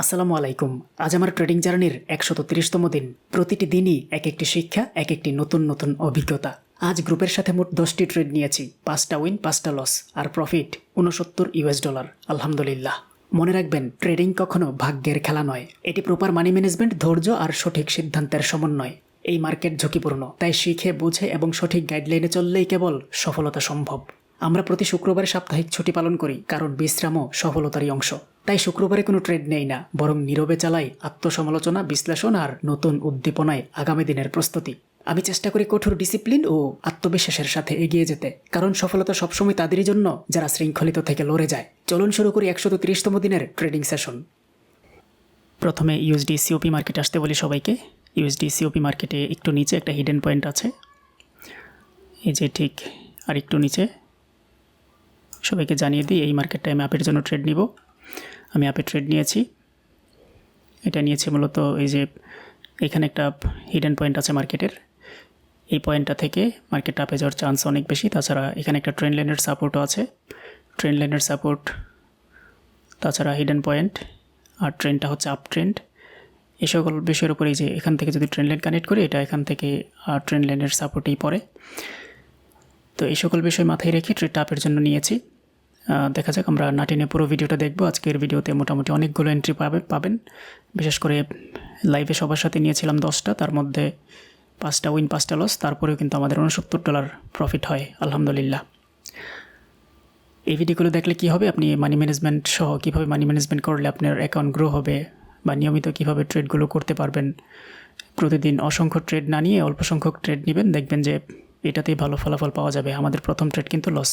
আসসালামু আলাইকুম। আজ আমার ট্রেডিং জার্নির একশত তিরিশতম দিন। প্রতিটি দিনই এক একটি শিক্ষা, এক একটি নতুন নতুন অভিজ্ঞতা। আজ গ্রুপের সাথে মোট দশটি ট্রেড নিয়েছি। পাঁচটা উইন, পাঁচটা লস, আর প্রফিট উনসত্তর ইউএস ডলার। আলহামদুলিল্লাহ। মনে রাখবেন, ট্রেডিং কখনো ভাগ্যের খেলা নয়। এটি প্রপার মানি ম্যানেজমেন্ট, ধৈর্য আর সঠিক সিদ্ধান্তের সমন্বয়। এই মার্কেট ঝুঁকিপূর্ণ, তাই শিখে, বুঝে এবং সঠিক গাইডলাইনে চললেই কেবল সফলতা সম্ভব। আমরা প্রতি শুক্রবারে সাপ্তাহিক ছুটি পালন করি, কারণ বিশ্রামও সফলতারই অংশ। তাই শুক্রবারে কোনো ট্রেড নেই না, বরং নীরবে চালাই আত্মসমালোচনা, বিশ্লেষণ আর নতুন উদ্দীপনায় আগামী দিনের প্রস্তুতি। আমি চেষ্টা করি কঠোর ডিসিপ্লিন ও আত্মবিশ্বাসের সাথে এগিয়ে যেতে, কারণ সফলতা সবসময় তাদেরই জন্য যারা শৃঙ্খলিত থেকে লড়ে যায়। চলুন শুরু করি একশত তিরিশতম দিনের ট্রেডিং সেশন। প্রথমে ইউএসডি সিওপি মার্কেট আসতে বলি সবাইকে। ইউএসডি সিওপি মার্কেটে একটু নিচে একটা হিডেন পয়েন্ট আছে। এই যে ঠিক আর একটু নিচে। সবাইকে জানিয়ে দিই, এই মার্কেটটায় আমি অ্যাপের জন্য ট্রেড নিব। আমি অ্যাপে ট্রেড নিয়েছি। এটা নিয়েছি মূলত এই যে এখানে একটা হিডেন পয়েন্ট আছে মার্কেটের এই পয়েন্টটা থেকে মার্কেট আপে যাওয়ার চান্স অনেক বেশি। তাছাড়া এখানে একটা ট্রেন লাইনের সাপোর্টও আছে। ট্রেন লাইনের সাপোর্ট তাছাড়া হিডেন পয়েন্ট আর ট্রেনটা হচ্ছে আপ ট্রেন্ড এই সকল বিষয়ের উপরে যে এখান থেকে যদি ট্রেন লাইন কানেক্ট করি, এটা এখান থেকে ট্রেন লাইনের সাপোর্টেই পড়ে। তো এই সকল বিষয় মাথায় রেখে ট্রেডটা আপের জন্য নিয়েছি। দেখা যাক আমরা নাটিনে পুরো ভিডিওটা দেখব। আজকের ভিডিওতে মোটামুটি অনেকগুলো এন্ট্রি পাবে পাবেন। বিশেষ করে লাইভে সবার সাথে নিয়েছিলাম দশটা, তার মধ্যে পাঁচটা উইন পাঁচটা লস তারপরেও কিন্তু আমাদের উনসত্তর ডলার প্রফিট হয়, আলহামদুলিল্লাহ। এই ভিডিওগুলো দেখলে কি হবে? আপনি মানি ম্যানেজমেন্ট সহ কীভাবে মানি ম্যানেজমেন্ট করলে আপনার অ্যাকাউন্ট গ্রো হবে বা নিয়মিত কীভাবে ট্রেডগুলো করতে পারবেন, প্রতিদিন অসংখ্য ট্রেড না নিয়ে অল্প সংখ্যক ট্রেড নেবেন, দেখবেন যে এটাতেই ভালো ফলাফল পাওয়া যাবে। আমাদের প্রথম ট্রেড কিন্তু লস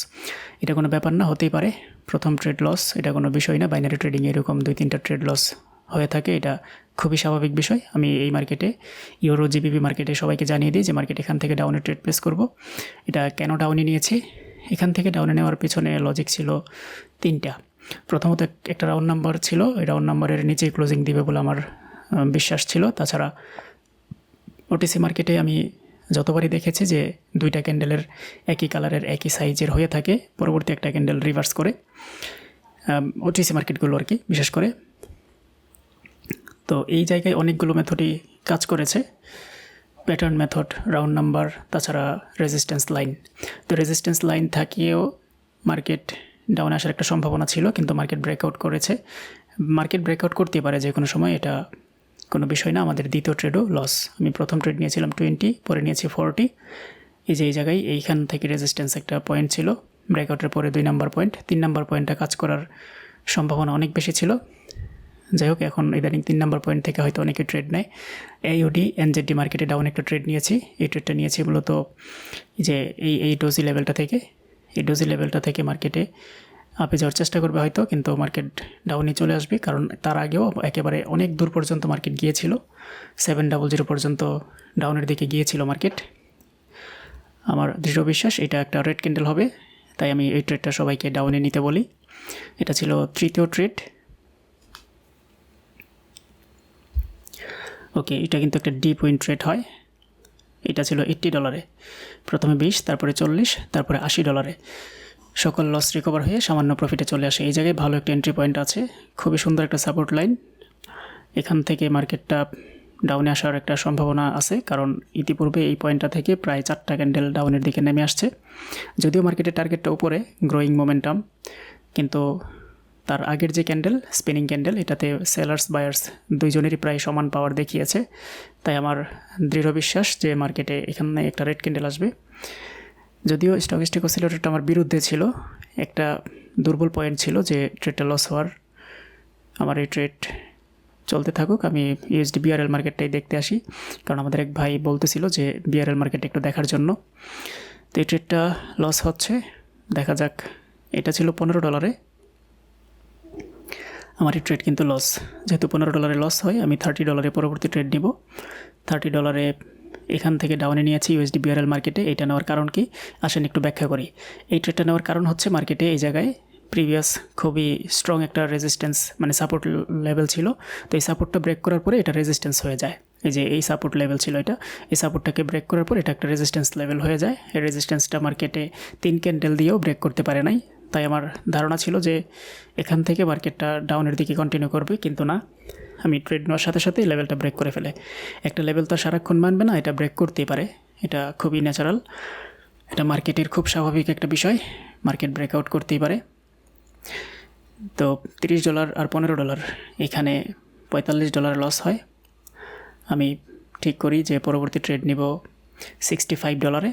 এটা কোনো ব্যাপার না, হতেই পারে। প্রথম ট্রেড লস এটা কোনো বিষয় না। বাইনারি ট্রেডিং এরকম দুই তিনটা ট্রেড লস হয়ে থাকে, এটা খুবই স্বাভাবিক বিষয়। আমি এই মার্কেটে ইউরো জিবিপি মার্কেটে সবাইকে জানিয়ে দিই যে মার্কেট এখান থেকে ডাউনে ট্রেড প্লেস করব। এটা কেন ডাউনে নিয়েছি? এখান থেকে ডাউনে নেওয়ার পিছনে লজিক ছিল তিনটা। প্রথমত একটা রাউন্ড নাম্বার ছিল। এই রাউন্ড নাম্বারের নিচেই ক্লোজিং দিবে বলে আমার বিশ্বাস ছিল। তাছাড়া ওটিসি মার্কেটে আমি যতবারই দেখেছি যে দুইটা ক্যান্ডেলের একই কালারের একই সাইজের হয়ে থাকে, পরবর্তী একটা ক্যান্ডেল রিভার্স করে ওটিসি মার্কেটগুলো আর কি, বিশেষ করে। তো এই জায়গায় অনেকগুলো মেথডই কাজ করেছে। প্যাটার্ন মেথড রাউন্ড নাম্বার তাছাড়া রেজিস্ট্যান্স লাইন তো রেজিস্ট্যান্স লাইন থাকিয়েও মার্কেট ডাউন আসার একটা সম্ভাবনা ছিল, কিন্তু মার্কেট ব্রেকআউট করেছে। মার্কেট ব্রেকআউট করতে পারে যে কোনো সময়, এটা কোনো বিষয় না, আমাদের দ্বিতীয় ট্রেডও লস আমি প্রথম ট্রেড নিয়েছিলাম টোয়েন্টি পরে নিয়েছি ফোরটি এই যে, এই জায়গায় এইখান থেকে রেজিস্ট্যান্স একটা পয়েন্ট ছিল। ব্রেকআউটের পরে দুই নাম্বার পয়েন্ট তিন নাম্বার পয়েন্টটা কাজ করার সম্ভাবনা অনেক বেশি ছিল। যাই হোক, এখন ইদানিং তিন নাম্বার পয়েন্ট থেকে হয়তো অনেকে ট্রেড নেয়। এইওডি এনজেডি মার্কেটে ডাউন একটা ট্রেড নিয়েছি। এই ট্রেডটা নিয়েছি মূলত যে, এই এই ডোজি লেভেলটা থেকে, এই ডোজি লেভেলটা থেকে মার্কেটে আপে যাওয়ার চেষ্টা করবে হয়তো, কিন্তু মার্কেট ডাউনে চলে আসবে। কারণ তার আগেও একেবারে অনেক দূর পর্যন্ত মার্কেট গিয়েছিল। সেভেন ডাবল জিরো পর্যন্ত ডাউনের দিকে গিয়েছিল মার্কেট আমার দৃঢ় বিশ্বাস, এটা একটা রেড ক্যান্ডেল হবে। তাই আমি এই ট্রেডটা সবাইকে ডাউনে নিতে বলি। এটা ছিল তৃতীয় ট্রেড ওকে এটা কিন্তু একটা ডিপ উইন ট্রেড হয়। এটা ছিল এইট্টি ডলারে প্রথমে বিশ, তারপরে চল্লিশ, তারপরে আশি ডলারে সকল লস রিকভার হয়ে সামান্য প্রফিটে চলে আসে। এই জায়গায় ভালো একটা এন্ট্রি পয়েন্ট আছে। খুবই সুন্দর একটা সাপোর্ট লাইন এখান থেকে মার্কেটটা ডাউনে আসার একটা সম্ভাবনা আছে, কারণ ইতিপূর্বে এই পয়েন্টটা থেকে প্রায় চারটা ক্যান্ডেল ডাউনের দিকে নেমে আসছে। যদিও মার্কেটের টার্গেটটা উপরে গ্রোয়িং মোমেন্টাম কিন্তু তার আগের যে ক্যান্ডেল স্পিনিং ক্যান্ডেল এটাতে সেলার্স বায়ার্স দুইজনেরই প্রায় সমান পাওয়ার দেখিয়েছে। তাই আমার দৃঢ় বিশ্বাস যে মার্কেটে এখানে একটা রেড ক্যান্ডেল আসবে। যদিও স্টকিস্টিক অসিলেটরটা আমার বিরুদ্ধে ছিল, একটা দুর্বল পয়েন্ট ছিল যে ট্রেডটা লস হওয়ার, আমার এই ট্রেড চলতে থাকুক। আমি ইউএসডি বিআরএল মার্কেটটাই দেখতে আসি। কারণ আমাদের এক ভাই বলতেছিল যে বিআরএল মার্কেট একটু দেখার জন্য। তো এই ট্রেডটা লস হচ্ছে। দেখা যাক, এটা ছিল পনেরো ডলারে আমার এই ট্রেড কিন্তু লস যেহেতু পনেরো ডলারে লস হয়, আমি থার্টি ডলারে পরবর্তী ট্রেড নিব। থার্টি ডলারে এখান থেকে ডাউনে নিয়েছি ইউএসডি বিআরএল মার্কেটে এটা নেওয়ার কারণ কি? আসেন একটু ব্যাখ্যা করি। এই ট্রেডটা নেওয়ার কারণ হচ্ছে মার্কেটে এই জায়গায় প্রিভিয়াস খুবই স্ট্রং একটা রেজিস্ট্যান্স মানে সাপোর্ট লেভেল ছিল। তো এই সাপোর্টটা ব্রেক করার পরে এটা রেজিস্ট্যান্স হয়ে যায়। এই যে এই সাপোর্ট লেভেল ছিল এটা। এই সাপোর্টটাকে ব্রেক করার পর এটা একটা রেজিস্ট্যান্স লেভেল হয়ে যায়। এই রেজিস্ট্যান্সটা মার্কেটে তিন ক্যান্ডেল দিয়েও ব্রেক করতে পারে নাই। তাই আমার ধারণা ছিল যে এখান থেকে মার্কেটটা ডাউনের দিকে কন্টিনিউ করবে, কিন্তু না। আমি ট্রেড নেওয়ার সাথে সাথে লেভেলটা ব্রেক করে ফেলে। একটা লেভেল তো সারাক্ষণ মানবে না, এটা ব্রেক করতেই পারে। এটা খুবই ন্যাচারাল এটা মার্কেটের খুব স্বাভাবিক একটা বিষয় মার্কেট ব্রেকআউট করতেই পারে। তো তিরিশ ডলার আর পনেরো ডলার এখানে পঁয়তাল্লিশ ডলার লস হয়। আমি ঠিক করি যে পরবর্তী ট্রেড নিব সিক্সটি ফাইভ ডলারে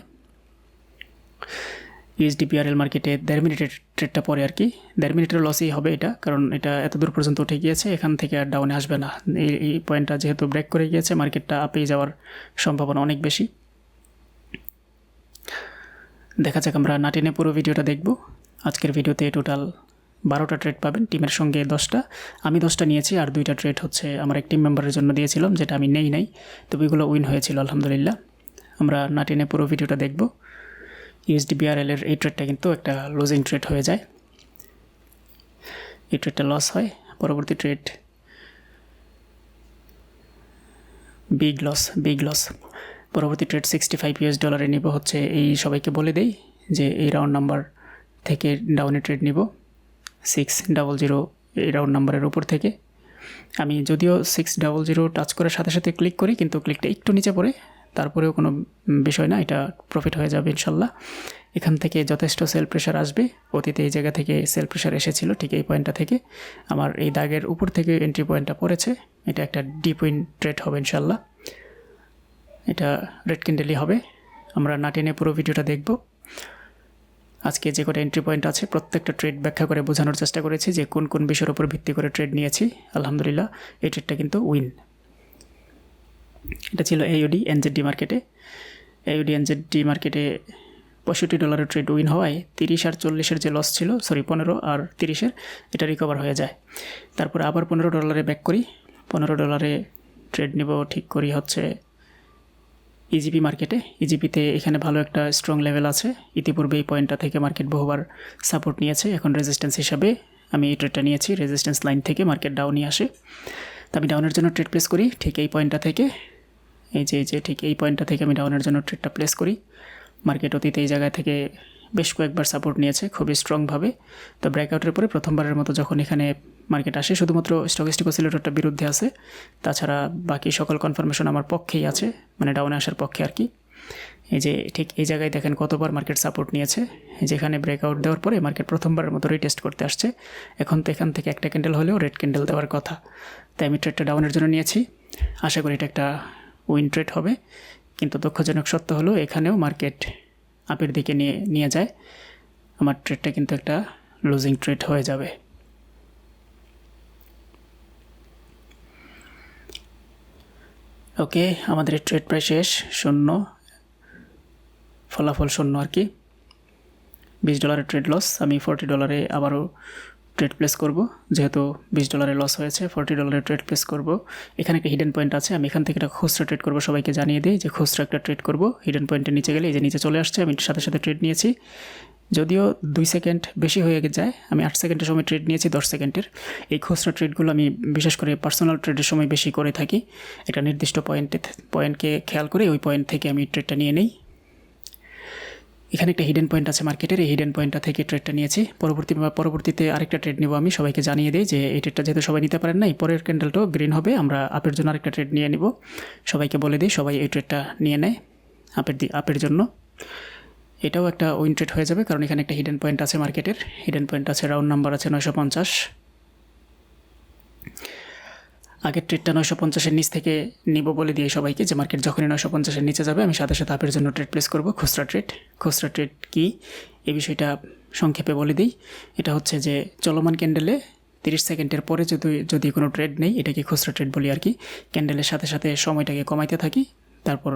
ইউএসডিপিআরএল মার্কেটে দেড় মিনিটের ট্রেডটা পরে আর কি। দেড় মিনিটের লসই হবে এটা, কারণ এটা এত দূর পর্যন্ত উঠে গিয়েছে, এখান থেকে আর ডাউনে আসবে না। এই পয়েন্টটা যেহেতু ব্রেক করে গিয়েছে মার্কেটটা আপেই যাওয়ার সম্ভাবনা অনেক বেশি। দেখা যাক আমরা নাটিনে পুরো ভিডিওটা দেখব। আজকের ভিডিওতে টোটাল বারোটা ট্রেড পাবেন, টিমের সঙ্গে দশটা। আমি দশটা নিয়েছি আর দুইটা ট্রেড হচ্ছে আমার এক টিম মেম্বারের জন্য দিয়েছিলাম, যেটা আমি নেই নাই, তবে ওইগুলো উইন হয়েছিল, আলহামদুলিল্লাহ। আমরা নাটিনে পুরো ভিডিওটা দেখব। ইউএসডিবিআরএল এর এই ট্রেডটা কিন্তু একটা লুজিং ট্রেড হয়ে যায়। এই ট্রেডটা লস হয়, পরবর্তী trade big loss big loss পরবর্তী ট্রেড সিক্সটি ফাইভ ইউএস ডলারে নিব হচ্ছে এই সবাইকে বলে দেই যে এই রাউন্ড নাম্বার থেকে ডাউনে ট্রেড নিব। সিক্স ডাবল জিরো এই রাউন্ড নাম্বারের উপর থেকে। আমি যদিও সিক্স ডাবল জিরো টাচ করার সাথে সাথে ক্লিক করি, কিন্তু ক্লিকটা একটু নিচে পড়ে তারপরেও কোনো বিষয় না, এটা প্রফিট হয়ে যাবে ইনশাল্লাহ। এখান থেকে যথেষ্ট সেল প্রেশার আসবে। অতীতে এই জায়গা থেকে সেল প্রেশার এসেছিল ঠিক এই পয়েন্টটা থেকে। আমার এই দাগের উপর থেকে এন্ট্রি পয়েন্টটা পড়েছে। এটা একটা ডিপ উইন ট্রেড হবে ইনশাল্লাহ। এটা রেড ক্যান্ডেলই হবে। আমরা না টেনে পুরো ভিডিওটা দেখব। আজকে যে কটা এন্ট্রি পয়েন্ট আছে, প্রত্যেকটা ট্রেড ব্যাখ্যা করে বোঝানোর চেষ্টা করেছি যে কোন কোন বিষয়ের উপর ভিত্তি করে ট্রেড নিয়েছি। আলহামদুলিল্লাহ, এই ট্রেডটা কিন্তু উইন এটা ছিল এইউডি এনজেডডি মার্কেটে এইউডি এনজেডডি মার্কেটে পঁয়ষট্টি ডলারের ট্রেড উইন হওয়ায় তিরিশ আর চল্লিশের যে লস ছিল সরি পনেরো আর তিরিশের, এটা রিকভার হয়ে যায়। তারপর আবার পনেরো ডলারে ব্যাক করি। পনেরো ডলারে ট্রেড নিব ঠিক করি হচ্ছে ইজিপি মার্কেটে ইজিপিতে এখানে ভালো একটা স্ট্রং লেভেল আছে। ইতিপূর্বে এই পয়েন্টটা থেকে মার্কেট বহুবার সাপোর্ট নিয়েছে। এখন রেজিস্ট্যান্স হিসাবে আমি এই ট্রেডটা নিয়েছি। রেজিস্ট্যান্স লাইন থেকে মার্কেট ডাউনই আসে। তো আমি ডাউনের জন্য ট্রেড প্লেস করি। ঠিক এই পয়েন্টটা থেকে, এই যে এই যে, ঠিক এই পয়েন্টটা থেকে আমি ডাউনের জন্য ট্রেডটা প্লেস করি। মার্কেট অতীত এই জায়গা থেকে বেশ কয়েকবার সাপোর্ট নিয়েছে, খুবই স্ট্রংভাবে তো ব্রেকআউটের পরে প্রথমবারের মতো যখন এখানে মার্কেট আসে, শুধুমাত্র স্টকিস্টিক অসিলেটরটা বিরুদ্ধে আছে। তাছাড়া বাকি সকল কনফার্মেশন আমার পক্ষেই আছে মানে ডাউনে আসার পক্ষে আর কি। এই যে, ঠিক এই জায়গায় দেখেন কতবার মার্কেট সাপোর্ট নিয়েছে। যেখানে ব্রেকআউট দেওয়ার পরে মার্কেট প্রথমবারের মতো রিটেস্ট করতে আসছে। এখন তো এখান থেকে একটা ক্যান্ডেল হলেও রেড ক্যান্ডেল দেওয়ার কথা। তাই আমি ট্রেডটা ডাউনের জন্য নিয়েছি। আশা করি এটা একটা উইন ট্রেড হবে। কিন্তু দুঃখজনক সত্য হলো, এখানেও মার্কেট আপের দিকে নিয়ে নিয়ে যায়। আমার ট্রেডটা কিন্তু একটা লুজিং ট্রেড হয়ে যাবে। ওকে আমাদের ট্রেড প্রায় শেষ। শূন্য। ফলাফল শূন্য আর কি। বিশ ডলারের ট্রেড লস আমি ফোরটি ডলারে আবারও ট্রেড প্লেস করব। যেহেতু বিশ ডলারের লস হয়েছে ফোরটি ডলারের ট্রেড প্লেস করব। এখানে একটা হিডেন পয়েন্ট আছে, আমি এখান থেকে একটা খুচরা ট্রেড করব সবাইকে জানিয়ে দিই যে খুচরা একটা ট্রেড করব। হিডেন পয়েন্টের নিচে গেলে এই যে নিচে চলে আসছে, আমি সাথে সাথে ট্রেড নিয়েছি। যদিও দুই সেকেন্ড বেশি হয়ে যায়, আমি আট সেকেন্ডের সময় ট্রেড নিয়েছি, দশ সেকেন্ডের এই খুচরা ট্রেডগুলো আমি বিশেষ করে পার্সোনাল ট্রেডের সময় বেশি করে থাকি। একটা নির্দিষ্ট পয়েন্টে পয়েন্টকে খেয়াল করে ওই পয়েন্ট থেকে আমি ট্রেডটা নিয়ে নিই। এখানে একটা হিডেন পয়েন্ট আছে মার্কেটের এই হিডেন পয়েন্টটা থেকে ট্রেডটা নিয়েছি। পরবর্তী পরবর্তীতে আরেকটা ট্রেড নেব আমি। সবাইকে জানিয়ে দিই যে এই ট্রেডটা যেহেতু সবাই নিতে পারেন না এই পরের ক্যান্ডেলটাও গ্রিন হবে। আমরা আপের জন্য আরেকটা ট্রেড নিয়ে নিব। সবাইকে বলে দিই, সবাই এই ট্রেডটা নিয়ে নেয় আপের দি আপের জন্য। এটাও একটা উইন ট্রেড হয়ে যাবে, কারণ এখানে একটা হিডেন পয়েন্ট আছে মার্কেটের হিডেন পয়েন্ট আছে রাউন্ড নাম্বার আছে নয়শো পঞ্চাশ। আগের ট্রেডটা নয়শো পঞ্চাশের নিচ থেকে নিব বলে দিয়ে সবাইকে, যে মার্কেট যখনই নয়শো পঞ্চাশের নিচে যাবে, আমি সাথে সাথে আপের জন্য ট্রেড প্লেস করব। খুচরা ট্রেড খুচরা ট্রেড কী? এই বিষয়টা সংক্ষেপে বলে দিই। এটা হচ্ছে যে চলমান ক্যান্ডেলে তিরিশ সেকেন্ডের পরে যদি যদি কোনো ট্রেড নেই, এটাকে খুচরা ট্রেড বলি আর কি। ক্যান্ডেলের সাথে সাথে সময়টাকে কমাইতে থাকি, তারপর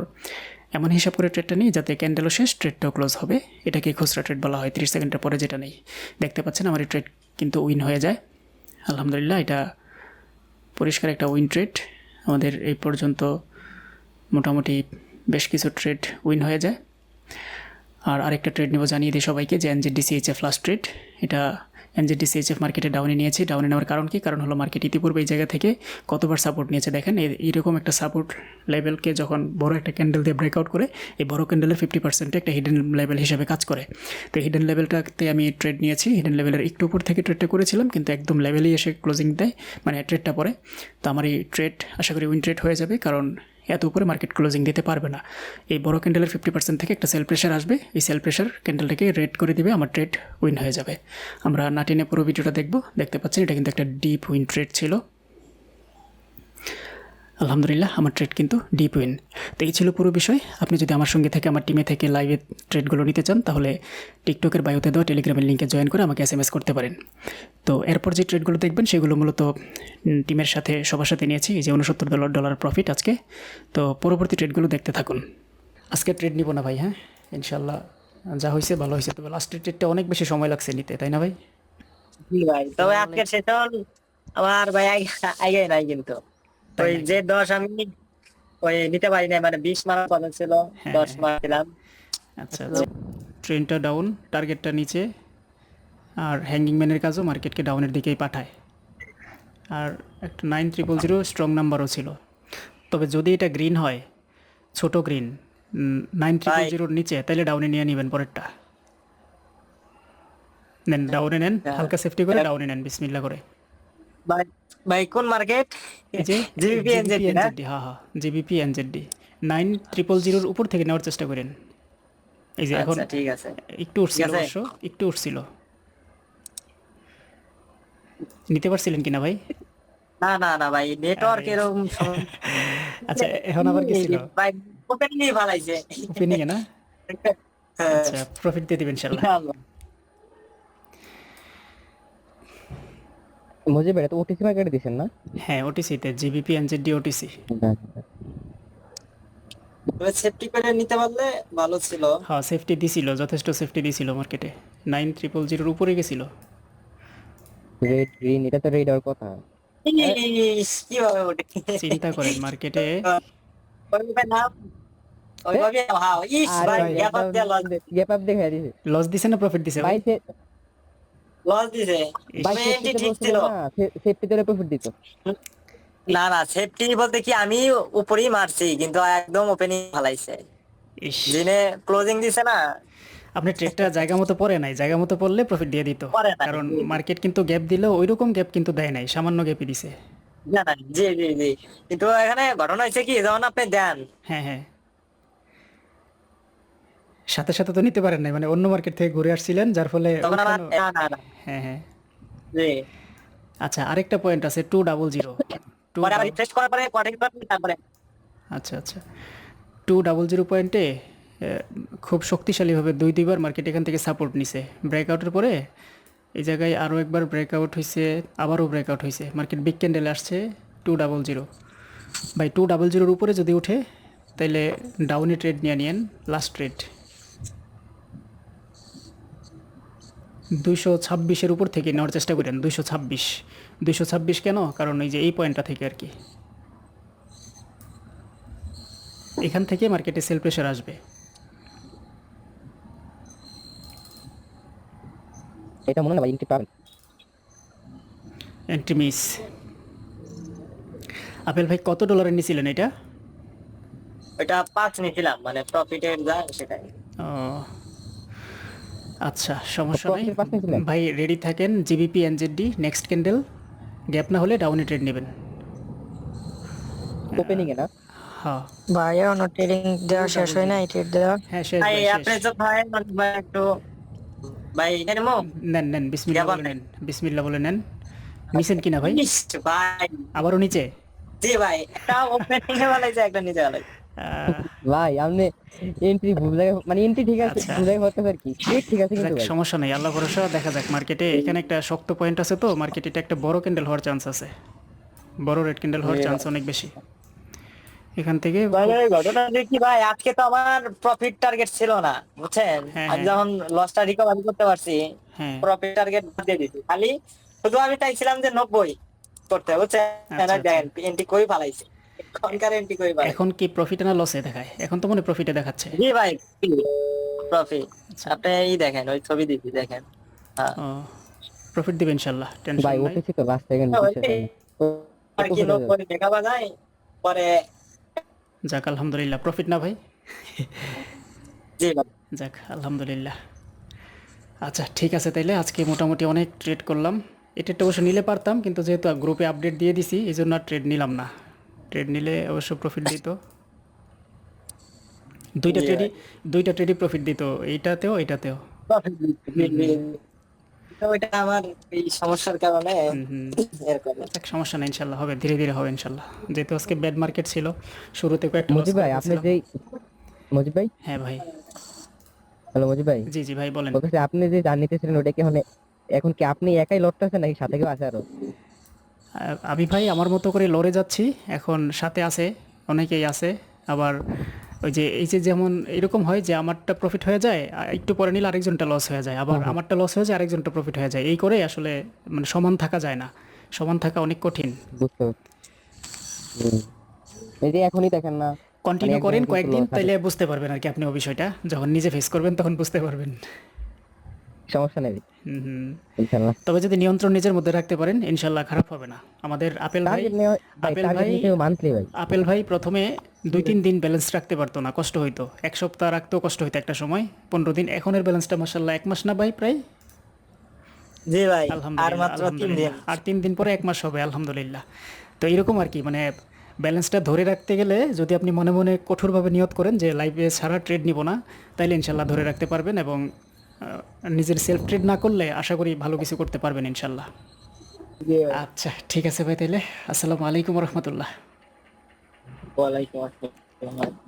এমন হিসাব করে ট্রেডটা নিই যাতে ক্যান্ডেলও শেষ ট্রেডটাও ক্লোজ হবে। এটাকে খুচরা ট্রেড বলা হয়, তিরিশ সেকেন্ডের পরে যেটা নেই। দেখতে পাচ্ছেন, আমার এই ট্রেড কিন্তু উইন হয়ে যায়। আলহামদুলিল্লাহ, এটা পরিষ্কার একটা উইন ট্রেড আমাদের এই পর্যন্ত মোটামুটি বেশ কিছু ট্রেড উইন হয়ে যায়। আর আরেকটা ট্রেড নেব জানিয়ে দিই সবাইকে যে এনজেডিসিএইচ এ ফ্লাস ট্রেড এটা এনজেডি সিএইচএফ মার্কেটে ডাউনে নিয়েছি। ডাউনে নেওয়ার কারণ কি? কারণ হলো মার্কেট ইতিপূর্বে এই জায়গা থেকে কতবার সাপোর্ট নিয়েছে। দেখেন, এই- এইরকম একটা সাপোর্ট লেভেলকে যখন বড় একটা ক্যান্ডেল দিয়ে ব্রেকআউট করে, এই বড় ক্যান্ডেলের ফিফটি পার্সেন্টে একটা হিডেন লেভেল হিসেবে কাজ করে। তো হিডেন লেভেলটাতে আমি ট্রেড নিয়েছি। হিডেন লেভেলের একটু উপর থেকে ট্রেডটা করেছিলাম, কিন্তু একদম লেভেলেই এসে ক্লোজিং দেয় মানে ট্রেডটা পরে। তো আমার এই ট্রেড আশা করি উইন ট্রেড হয়ে যাবে, কারণ এত উপরে মার্কেট ক্লোজিং দিতে পারবে না। এই বড় ক্যান্ডেলের ফিফটি পার্সেন্ট থেকে একটা সেল প্রেশার আসবে। এই সেল প্রেশার ক্যান্ডেলটাকে রেড করে দিবে, আমার ট্রেড উইন হয়ে যাবে। আমরা নাটিনে পুরো ভিডিওটা দেখব। দেখতে পাচ্ছেন, এটা কিন্তু একটা ডিপ উইন ট্রেড ছিল। আলহামদুলিল্লাহ, আমার ট্রেড কিন্তু ডিপ উইন তো এই ছিল পুরো বিষয়। আপনি যদি আমার সঙ্গে থেকে, আমার টিমে থেকে লাইভে ট্রেডগুলো নিতে চান, তাহলে টিকটকের বায়োতে দেওয়া টেলিগ্রামের লিঙ্কে জয়েন করে আমাকে এস এম এস করতে পারেন। তো এরপর যে ট্রেডগুলো দেখবেন, সেগুলো মূলত টিমের সাথে, সবার সাথে নিয়েছি। যে উনসত্তর ডলার ডলার প্রফিট আজকে। তো পরবর্তী ট্রেডগুলো দেখতে থাকুন। আজকে ট্রেড নিব না ভাই হ্যাঁ? ইনশাল্লাহ যা হয়েছে ভালো হয়েছে তবে লাস্টের ট্রেডটা অনেক বেশি সময় লাগছে নিতে, তাই না ভাই? ভাই, তবে ভাই আগে নাই কিন্তু। ওই যে দশ আমি ওই নিতে পারি নাই মানে বিশ মারা কথা ছিল হ্যাঁ, দশ মারছিলাম আচ্ছা আচ্ছা ট্রেনটা ডাউন টার্গেটটা নিচে আর হ্যাঙ্গিং ম্যানের কাজও মার্কেটকে ডাউনের দিকেই পাঠায়। আর একটা নাইন ট্রিপল জিরো স্ট্রং নাম্বারও ছিল। তবে যদি এটা গ্রিন হয় ছোট গ্রিন নাইন ট্রিপল. জিরোর নিচে তাহলে ডাউনে নিয়ে নেবেন পরেরটা। নেন ডাউনে নেন হালকা সেফটি করে ডাউনে নেন বিসমিল্লা করে। ভাই ভাই কোন মার্কেট? জিবিপি এনজেডি না? হ্যাঁ হ্যাঁ জিবিপি এনজেডি নাইন ট্রিপল জিরোর উপর থেকে নেওয়ার চেষ্টা করেন। এই যে এখন আচ্ছা ঠিক আছে। একটু উঠছিল অবশ্য একটু উঠছিল। নিতে পারছিলেন কিনা ভাই? না না না ভাই নেটওয়ার্ক এরকম আচ্ছা এখন আবার কি ছিল ভাই ওপেনিং ভালাইছে ওপেনিং না? হ্যাঁ। আচ্ছা প্রফিট দিয়ে দিবেন ইনশাআল্লাহ। মুজিব এটা তো ওটিসি মার্কেটে দিছেন না? হ্যাঁ ওটিসিতে জিবিপি এনজেডি ওটিসি সেফটি করে নিতে পারলে ভালো ছিল। হ্যাঁ সেফটি দিছিল যথেষ্ট সেফটি দিছিল মার্কেটে নাইন ট্রিপল জিরোর উপরে গেছিল। রেড গ্রিন এটা তো রেড হওয়ার কথা। কীভাবে চিন্তা করেন মার্কেটে হ্যাঁ আর লস দেখে দিছে। না প্রফিট দিছে? ভাই লস দিছে। ভাই ঠিক ছিল। প্রফিট দিত। না না সেফটি বলতে কি আমি উপরেই মারছি কিন্তু একদম ওপেনিং ফালাইছে। ক্লোজিং দিছে না। আপনি ট্রেডটা জায়গা মতো পড়ে নাই জায়গা মতো পড়লে প্রফিট দিয়ে দিত। কারণ মার্কেট কিন্তু গ্যাপ দিলেও ওই রকম গ্যাপ কিন্তু দেয় নাই সামান্য গ্যাপই দিছে। না না জি জি জি। কিন্তু এখানে ঘটনা হয়েছে কি যখন আপনি দেন। হ্যাঁ হ্যাঁ। সাথে সাথে তো নিতে পারেন নাই মানে অন্য মার্কেট থেকে ঘুরে আসছিলেন যার ফলে হ্যাঁ হ্যাঁ। জি। আচ্ছা আরেকটা পয়েন্ট আছে টু ডাবল জিরো আচ্ছা আচ্ছা। টু ডাবল জিরো পয়েন্টে খুব শক্তিশালীভাবে দুই দুইবার মার্কেট এখান থেকে সাপোর্ট নিছে। ব্রেকআউটের পরে এই জায়গায় আরও একবার ব্রেকআউট হয়েছে আবারও ব্রেকআউট হয়েছে মার্কেট বিগ ক্যান্ডেল আসছে two double zero buy two double জিরোর উপরে যদি উঠে তাহলে ডাউনি ট্রেড নিয়ে নিয়েন লাস্ট ট্রেড দুইশো ছাব্বিশের উপর থেকে নেওয়ার চেষ্টা করেন দুইশো ছাব্বিশ। দুইশো ছাব্বিশ কেন? কারণ এই যে এই পয়েন্টটা থেকে আর কি। এখান থেকে মার্কেটে সেল প্রেশার আসবে। এটা মনে না ভাই ইনটি পাবেন। এন্ট্রি মিস আপেল ভাই কত ডলারের নিয়েছিলেন এটা? ওইটা পাঁচ নিয়েছিলাম মানে প্রফিটের যা সেটাই। ও। আচ্ছা সমস্যা নাই? ভাই রেডি থাকেন। GBP NZD next candle gap না হলে ডাউনে ট্রেড নেবেন। ওপেনিং এ না? হ্যাঁ। ভাই এখনও ট্রেডিং দেওয়া শেষ হয় নাই ট্রেড দেওয়া? হ্যাঁ শেষ ভাই আপনি তো ভাই মানে ভাই একটু ভাই এখানে মো। নেন নেন বিসমিল্লা গ্যাপ বলে নেন। বিসমিল্লা বলে নেন। নিছেন কিনা ভাই? ভাই। আবারও নিচে? জি ভাই একটা ওপেনিং এ ভালাইছে একটা নিচে আহ, ভাই আপনি এন্ট্রি ভুল জায়গায় মানে এন্ট্রি ঠিক আছে আচ্ছা। ভুল জায়গায় হতে পারে কি? ঠিক আছে কিন্তু সমস্যা নেই আল্লাহ ভরসা দেখা যাক মার্কেটে এখানে একটা শক্ত পয়েন্ট আছে তো মার্কেটে এটা একটা বড় ক্যান্ডেল হওয়ার চান্স আছে। বড় রেড ক্যান্ডেল হওয়ার চান্স অনেক বেশি। এখান থেকে ভাই ভাই, ঘটনা দেখি ভাই আজকে তো আমার প্রফিট টার্গেট ছিল না বুঝছেন? হ্যাঁ, আমি হ্যাঁ। যখন লসটা রিকভারি করতে পারছি হ্যাঁ। প্রফিট টার্গেট দিয়ে দিছি। খালি শুধু আমি চাইছিলাম যে নব্বই করতে বুঝছেন? আচ্ছা, দেখেন এন্ট্রি কই ফালাইছে। এন্ট্রি কই ফালাইছে এখন কি প্রফিট না লসে দেখায়? এখন তো মনে প্রফিটে দেখাচ্ছে। জি ভাই প্রফিট আচ্ছা। আপনি এই দেখেন ওই ছবি দিচ্ছি দেখেন। হ্যাঁ। প্রফিট দিবে ইনশাল্লাহ টেনশন ভাই উঠেছি তো লাস্ট সেকেন্ড আর কি লোক করে দেখা পাওয়া পরে যাক আলহামদুলিল্লাহ প্রফিট না ভাই? জি ভাই। যাক আলহামদুলিল্লাহ। আচ্ছা ঠিক আছে তাইলে আজকে মোটামুটি অনেক ট্রেড করলাম। এটা একটা অবশ্য নিলে পারতাম কিন্তু যেহেতু গ্রুপে আপডেট দিয়ে দিছি এই জন্য আর ট্রেড নিলাম না। ট্রেড নিলে অবশ্য প্রফিট দিত। দুইটা ট্রেডই দুইটা ট্রেডই প্রফিট দিত এইটাতেও এইটাতেও। ওইটা আমার এই সমস্যার কারণে হুম হুম। এরকম সমস্যা নেই ইনশাল্লাহ হবে ধীরে ধীরে হবে ইনশাল্লাহ। যেহেতু আজকে ব্যাড মার্কেট ছিল শুরুতে কয়েকটা ভাই আপনি। যেই ভাই? হ্যাঁ ভাই। হ্যালো মজিব ভাই। জি জি ভাই বলেন। আপনি যে জান নিতেছিলেন ওটা কি এখন এখন কি আপনি একাই লড়তে আছেন নাকি সাথে কেউ আছে আরও? আমি ভাই আমার মতো করে লড়ে যাচ্ছি। এখন সাথে আছে অনেকেই আছে। আবার ওই যে এই যে যেমন এরকম হয় যে আমারটা প্রফিট হয়ে যায় একটু পরে নিলে আরেকজনটা লস হয়ে যায়। আবার আমারটা লস হয়ে যায় আরেকজনটা প্রফিট হয়ে যায়। এই করে আসলে মানে সমান থাকা যায় না। সমান থাকা অনেক কঠিন। এই যে এখনই দেখেন না কন্টিনিউ করেন কয়েকদিন। তাইলে বুঝতে পারবেন আর কি আপনি ওই বিষয়টা যখন নিজে ফেস করবেন তখন বুঝতে পারবেন। সমস্যা নেই। হুম হুম। ইনশাআল্লাহ তবে যদি নিয়ন্ত্রণ নিজের মধ্যে রাখতে পারেন ইনশাল্লাহ খারাপ হবে না। আমাদের আপেল ভাই ভাই আপেল ভাই আপেল প্রথমে দুই তিন দিন ব্যালেন্স রাখতে পারতো না কষ্ট হইতো। এক সপ্তাহ রাখতেও কষ্ট হইতো একটা সময় পনেরো দিন। এখনের ব্যালেন্সটা মাসাল্লাহ এক মাস না ভাই প্রায়? জি ভাই আর মাত্র তিন দিন। আর তিন দিন পরে এক মাস হবে আলহামদুলিল্লাহ। তো এরকম আর কি মানে ব্যালেন্সটা ধরে রাখতে গেলে যদি আপনি মনে মনে কঠোরভাবে নিয়ত করেন যে লাইফে ছাড়া ট্রেড নিব না তাইলে ইনশাল্লাহ ধরে রাখতে পারবেন এবং নিজের সেলফ ট্রেড না করলে আশা করি ভালো কিছু করতে পারবেন ইনশাল্লাহ। আচ্ছা ঠিক আছে ভাই তাহলে আসসালামু আলাইকুম রহমতুল্লাহ। ওয়ালাইকুম আসসালাম।